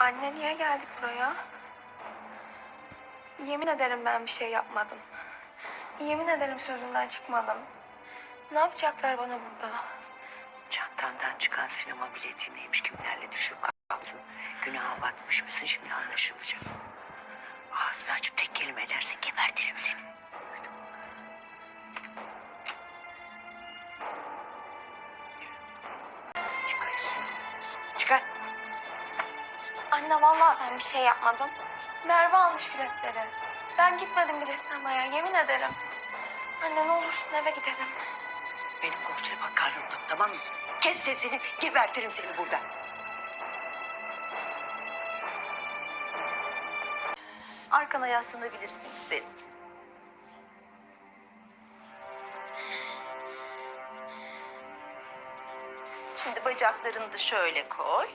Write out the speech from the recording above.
Anne niye geldik buraya? Yemin ederim ben bir şey yapmadım. Yemin ederim sözümden çıkmadım. Ne yapacaklar bana burada? Çantandan çıkan sinema bileti neymiş kimlerle düşüp kalktın. Günaha batmış mısın şimdi anlaşılacak. Ağzını açıp tek kelime edersin gebertirim seni. Çıkar. Anne vallahi ben bir şey yapmadım. Merve almış biletleri. Ben gitmedim bile sinemaya yemin ederim. Anne ne olursun eve gidelim. Benim kohçaya karnımda tamam mı? Kes sesini gebertirim seni burada. Arkana yaslanabilirsin güzelim. Şimdi bacaklarını da şöyle koy.